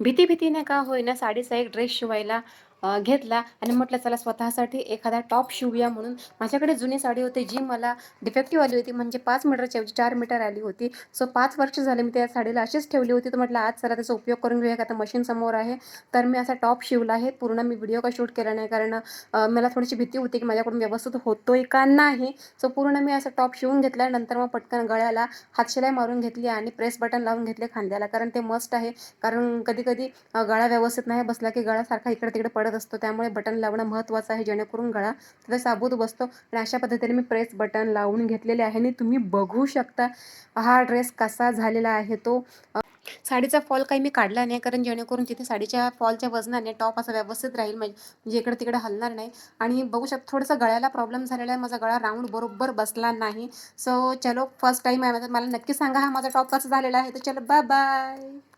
भीती भीतीने का होईना साडीचा एक ड्रेस शिवायला घेतला आणि म्हटलं चला स्वतःसाठी एखादा टॉप शिवूया म्हणून. माझ्याकडे जुनी साडी होती जी मला डिफेक्टिव्ह आली होती. म्हणजे पाच मीटरच्या ऐवजी चार मीटर आली होती. सो पाच वर्ष झाले मी त्या साडीला अशीच ठेवली होती. तर म्हटलं आज चला त्याचा उपयोग करून घेऊया का? आता मशीन समोर आहे. तर मी असा टॉप शिवला आहे. पूर्ण मी व्हिडिओ का शूट केला नाही? कारण मला थोडीशी भीती होती की माझ्याकडून व्यवस्थित होतोय का नाही? सो पूर्ण मी असा टॉप शिवून घेतला. नंतर मग पटकन गळ्याला हातशिलाई मारून घेतली आणि प्रेस बटन लावून घेतले खांद्याला. कारण ते मस्ट आहे. कारण कधी कधी गळा व्यवस्थित नाही बसला की गळासारखा इकडे तिकडे पडत असतो. त्यामुळे बटन लावणं महत्त्वाचं आहे. जेणेकरून गळा तिथे साबूत बसतो. आणि अशा पद्धतीने मी प्रेस बटन लावून घेतलेले आहे. आणि तुम्ही बघू शकता हा ड्रेस कसा झालेला आहे तो. साडीचा फॉल काही मी काढला नाही. कारण जेणेकरून तिथे साडीच्या फॉलच्या वजनाने टॉप असा व्यवस्थित राहील. म्हणजे म्हणजे इकडे तिकडे हलणार नाही. आणि बघू शकतो थोडंसं गळ्याला प्रॉब्लेम झालेला आहे. माझा गळा राऊंड बरोबर बसला नाही. सो चलो फर्स्ट टाईम आहे. मला नक्की सांगा हा माझा टॉप कसा झालेला आहे. तर चलो बाय बाय.